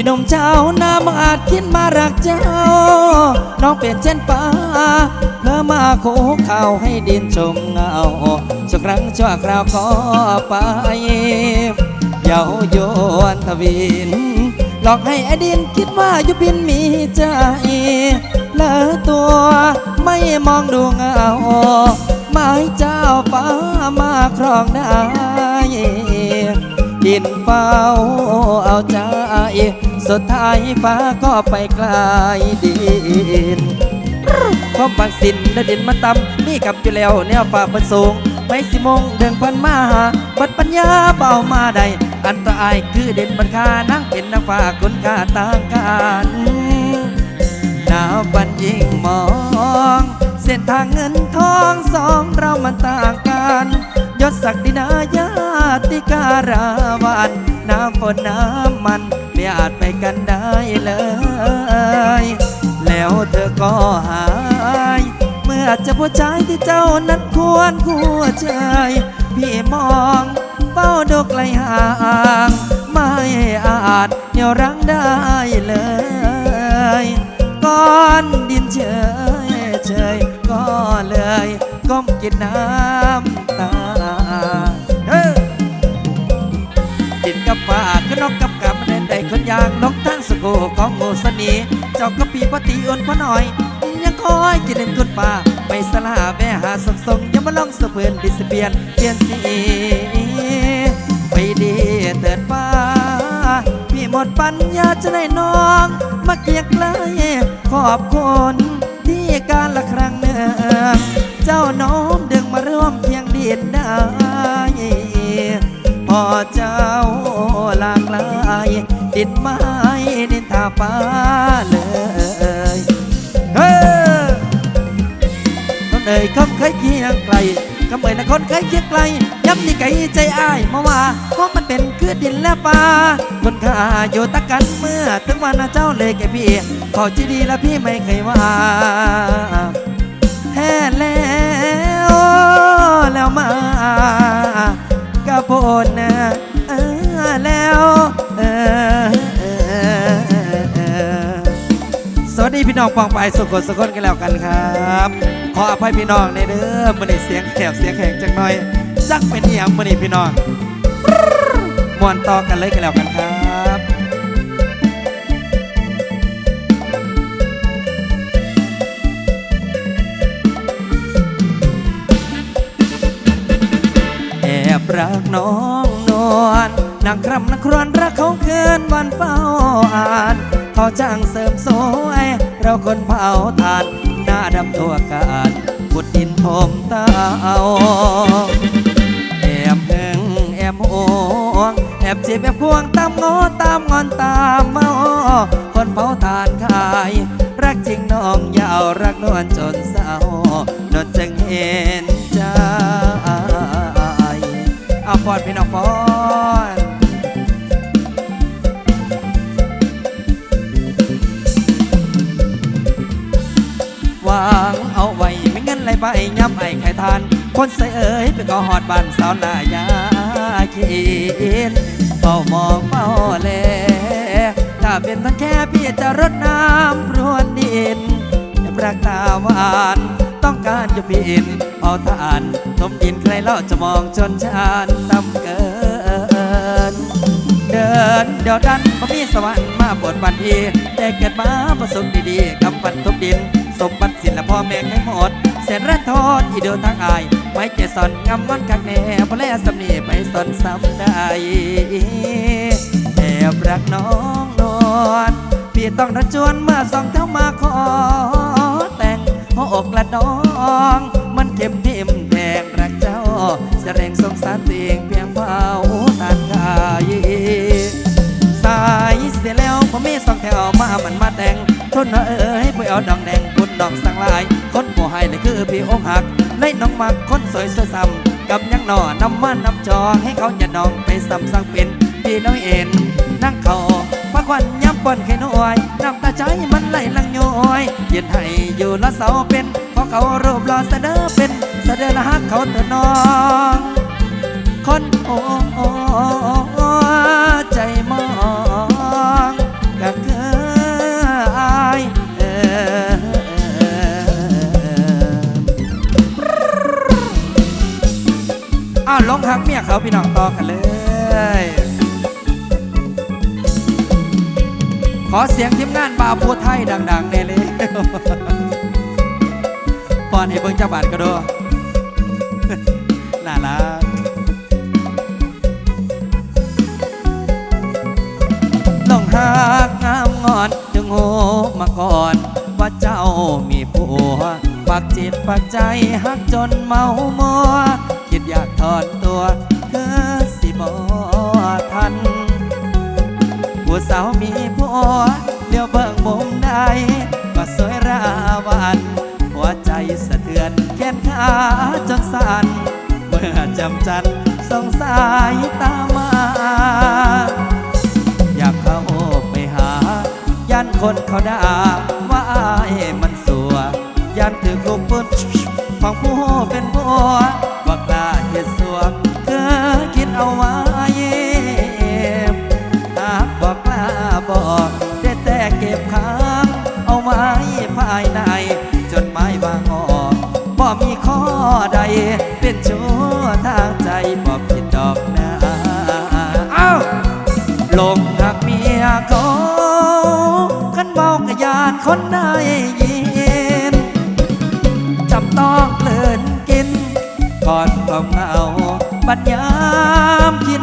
พี่นมเจ้าน้ามังอาจคิดมารักเจ้า น้องเปลี่ยนเช่นฟ้าเพลอมาโคข่าวให้ดินชมเงาสักครั้งชั่วคราวก็ไปเยาโยนทวิน หลอกให้อดินคิดว่าอยู่บินมีใจเลอตัวไม่มองดูเงาไม้เจ้าฟ้ามาครองได้ดินเฝ้าเอาใจ สุดท้ายฟ้าก็ไปไกลดินพร้อมปักสินและดินมาตำนี่กับอยู่แล้วแนวฝ่าบนสูงไปสิมงเดินพันมาหาบัดปัญญาเบามาได้อันตรายคือเด่นบันคานั่งเป็นนางฟ้าคนกาต่างกันหนาวบันยิ่งมอง เส้นทางเงินทองสองเรามันต่างกัน ยศศักดินายาติการาวานน้ำฝนน้ำมันไม่อาจไปกันได้เลย แล้วเธอก็หาย เมื่อจะผู้ชายที่เจ้านั้นควรคู่ใจพี่มองเป้าดกไกลห่างไม่อาจเหนี่ยวรั้งได้เลยก้อนดินเฉยเฉยก็เลยก้มกินน้ำ นใดคนยางนกทั้งสกูของโงสนีเจ้ากะปีปฏิอ่อนพอหน่อย ยังคอยกินเด่นคุณป่าไปสลาแม่หาสงสงยังมาลองสะเพื่อนดิสเปลียนเปลี่ยนสีไปดีเติดฟ้าพี่หมดปัญญาจะได้น้อง มาเกียกไกลขอบคุณที่การละครั้งหนึ่งเจ้าน้อมดึงมาร่วมเคียงดินได้ พอเจ้าหลากหลายดินไม้ดินทาฟ้าเลยเฮ้อคนเอ่ยคำเคยเคียงไกลคำเอ่ยละคนเคยเคียงไกลย้ำนี่ไกลใจอ้ายมาว่าเพราะมันเป็นคือดินและฟ้าคนข้าอยู่ตะกันเมื่อถึงวันเจ้าเลยแกพี่ขอจีดีแล้วพี่ไม่เคยว่าแท้แล้วแล้วมา กระโปนนะแล้วสวัสดีพี่น้องปองไปสุขสุขนกันแล้วกันครับ ขออภัยพี่น้องในเด้อมันในเสียงแขบเสียงแข็งจังหน่อยจักเป็นอหย่างมันในพี่น้องมวนต่อกันเลยกันแล้วกันครับ รักน้องนวลนางครำนางครวญรักเขาเกินวันเฝ้าอ่านเขาจ้างเสริมสวย เราคนเผาทาน หน้าดำตัวการบุดดินทมเตาแอบหึงแอบห่วงแอบจีบแอบพวงตามงอตามงอนตามเมาคนเผาทานขาย รักจริงน้องยาวรักนวลจนเศร้านวลจึงเห็น เอาปอนพี่น้องปอนวางเอาไว้ไม่เงินไหลไปย้ำไอ้ไข่ทาน คนใส่เอ๋ยไปก็หอดบ้านสาวหน้ายาขีนเฝ้ามองเฝ้าแลถ้าเป็นพันแค่พี่จะรดน้ำพรวนดินรักตาหวานต้องการจะปีน เอาทานทมดินใครเล่าจะมองชนชานตำเกิน เดินเดี๋ยวดันพมีสวรรค์มาปวดบันทีแต่เกิดมาประสบดีๆกำฟันทุบดิน สมบัติสินและพ่อแม่ให้หมดแสนรันทดอีเดียวทางอาย ไม่เจสอนงำมันคักแน่พอแลสำนีไปสนซ้ำได้แอบรักน้องนวลพี่ต้องระจวนเมื่อสองเท้ามาขอแต่งหัวอกละน้อง เข้มทิมแดงรักเจ้า แสดงสงสารตัวเองเพียงเผาตานกายสายเสียแล้วพอมีสองแถวมามันมาแต่งทนเอ้ยไปเอาดองแดงคุณดอกสังลาย คนผู้ให้เลยคือพี่อกหักเลยน้องมักคนสวยสวยซ้ำกับยังหน่อนำมันนำจอให้เขาอย่าดองไปซ้ำสั่งเป็นพี่น้อยเอ็นนั่งเขาพระควันย้ำปนไข่น้อยน้ำตาใจมันไหลลังย้อยยืนให้อยู่ละเสาเป็นเพราะเขารูปรอเสดอเป็นะเดินหักเขาเถอะน้องคนโอ้ใจมองอยากเกิอายเอออ้าวองหักเมียเขาพี่น้องต่อกันเลยขอเสียงทีมงานบาพูไทยดังๆแน่เลยป้อนให้เบิ่งจักบาทก็ดู มาก่อนว่าเจ้ามีผัวปักจิตปักใจหักจนเมามัวคิดอยากถอนตัวคือสิบอทันผู้สาวมีผัวเลี้ยวเบิ่งมุมใดก็สวยราวันหัวใจสะเทือนแขนขาจนสั่นเมื่อจำจันสงสายตามมา คนเขาด่าว่าอายมันสัวยันถือลูกปืนของผู้เป็นผัวว่ากล้าเหตุสัวเคยคิดเอาไว้หากบอกกล้าบอกได้แต่เก็บค้างเอาไว้ภายในจนไม่บางออกบ่มีข้อใดเป็นชั่วทางใจบอกากคนได้ยินจำต้องเลินกินก่อนความเหงาบัดยามคิด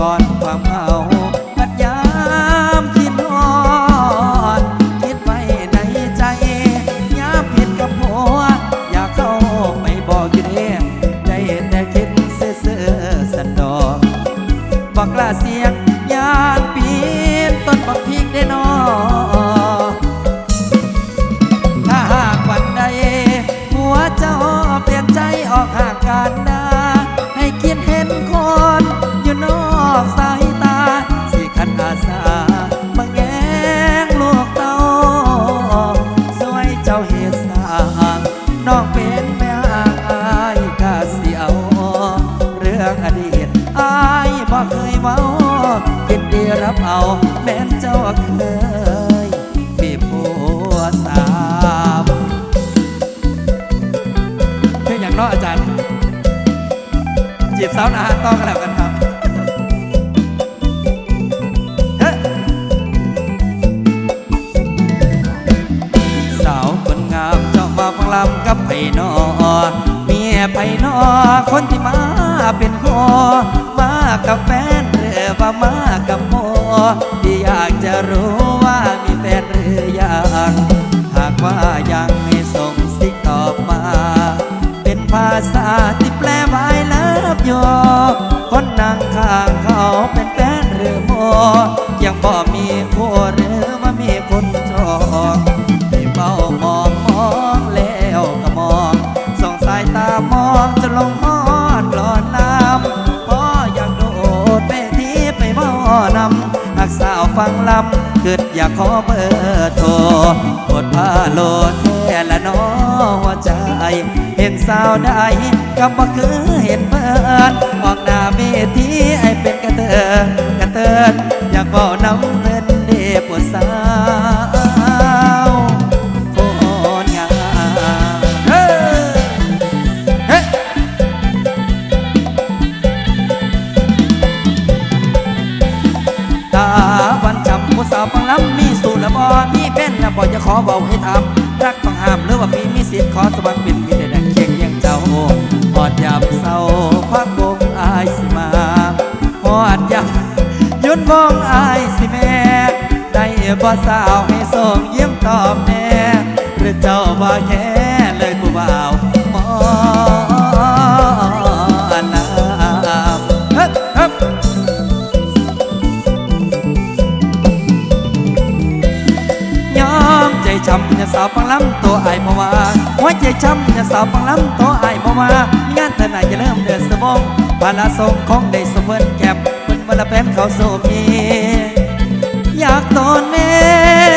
ก่ คนที่มาเป็นคอมากับแฟนหรือว่ามากับโมที่อยากจะรู้ว่ามีแฟนหรือยังหากว่ายังให้ส่งสิกตอบมา เป็นภาษาที่แปลไว้เลิฟโยคนนั่งข้างเขาเป็นแฟนหรือโมยังบ่มีคู่ ลำเกิดอยากขอเบอร์โทรกดพาโลดแค่ละน้อหัวใจ เห็นสาวได้ก็บ่คือเห็นเพื่อน ยุนวงอายสิแม่ได้บ่สาวให้ส่งเยี่ยมตอบแน่หรือเจ้าบ่แค่เลยผู้บ่าวหมอลำเฮ้ยเฮ้ยยอมใจช้ำอย่าสาวปังล้ำตัวไอ้ายบ่ว่าหัวใจช้ำอย่าสาวปังล้ำตัวไอ้ายบ่ว่ามีงานเธอหน่าจะเริ่มเดือดสมองภาระส่งของได้สมเพิ่นแก็บเละแพนเขาโซมีอยากตอนแม่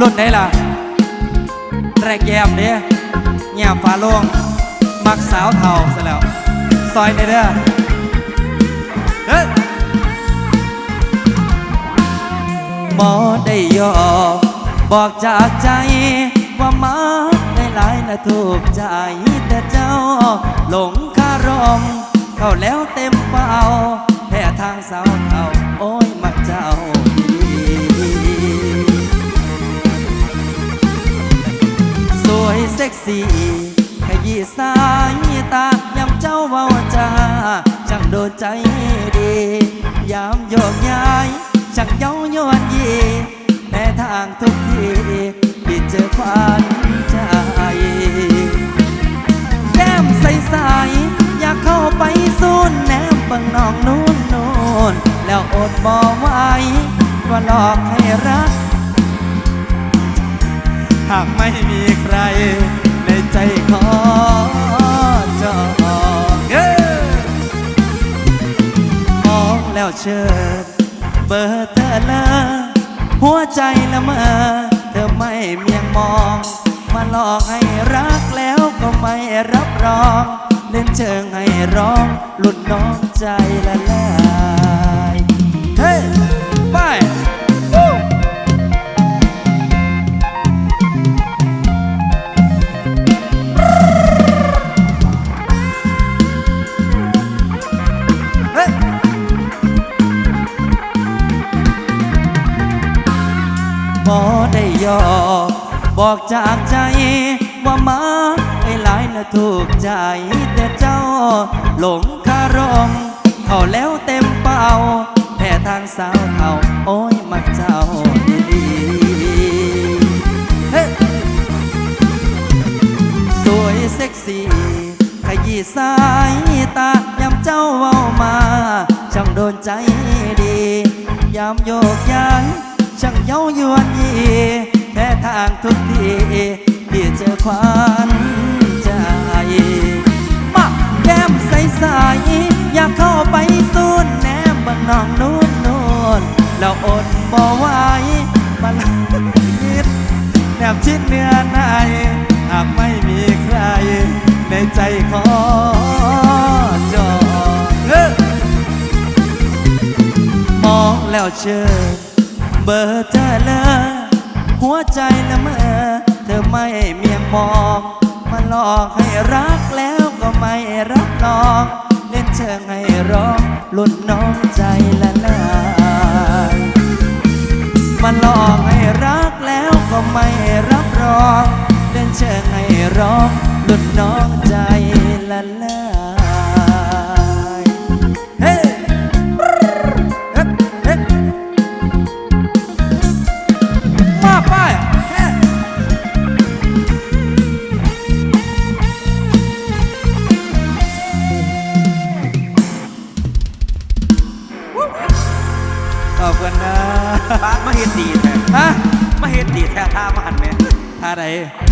รุ่นไหนล่ะ แรกแยมเด้แยมฟ้าโลงมักสาวเทาซะแล้ว ซอยในเด้อเฮ้หมอได้ยอมบอกจากใจว่ามาได้หลายนะถูกใจแต่เจ้า หลงคารม เข้าแล้วเต็มเป่าแพ้ทางสาวเทาโอ้ยมักเจ้า ซ็กซี่ขยี้สายตายำเจ้าเว้าจาช่างโดนใจดี ยามโยกย้ายช่างเย้ายวนยีแม้ทางทุกทีที่เจอควันใจแก้มใสๆอยากเข้าไปสูนแนมเบิ่งน้องนู่นนู่นแล้วอดบอกไว้ว่าหลอกให้รัก หากไม่มีใคร ในใจขอจองเอ้อมองแล้วเชิญเบอร์เธอเลยหัวใจละเมอเธอไม่เมียงมอง มาหลอกให้รักแล้วก็ไม่รับรอง เล่นเชิงให้ร้อง หลุดน้องใจละลาย ได้ยอ บอกจากใจว่ามาไอ้หลายนะถูกใจ แต่เจ้าหลงคารมเขาแล้วเต็มเป่าแพ้ทางสาวเทาโอ้ยมักเจ้าดีเฮ้ยสวยเซ็กซี่ขยี้สายตายามเจ้าเว้ามาช่างโดนใจดี ยามโยกย้ายช่างเย้ายวนยี แค่ทางทุกทีที่เจอควันใจมาแก้มใสๆอยากเข้าไปสูนแนมบังน้องนู่นนู่นแล้วอดบ่ไหวมาลันิดแนบชิดเนื้อในหากไม่มีใคร ในใจขอจองเอ้อมองแล้วเชิญเบอร์เธอเลย หัวใจละเมอเธอไม่เมียงมองมาหลอกให้รักแล้วก็ไม่รับรอง เล่นเชิงให้ร้องลุ่นน้องใจละลายมันหลอกให้รักแล้วก็ไม่รับรอง เล่นเชิงให้ร้องหลุดน้องใจละลาย บ้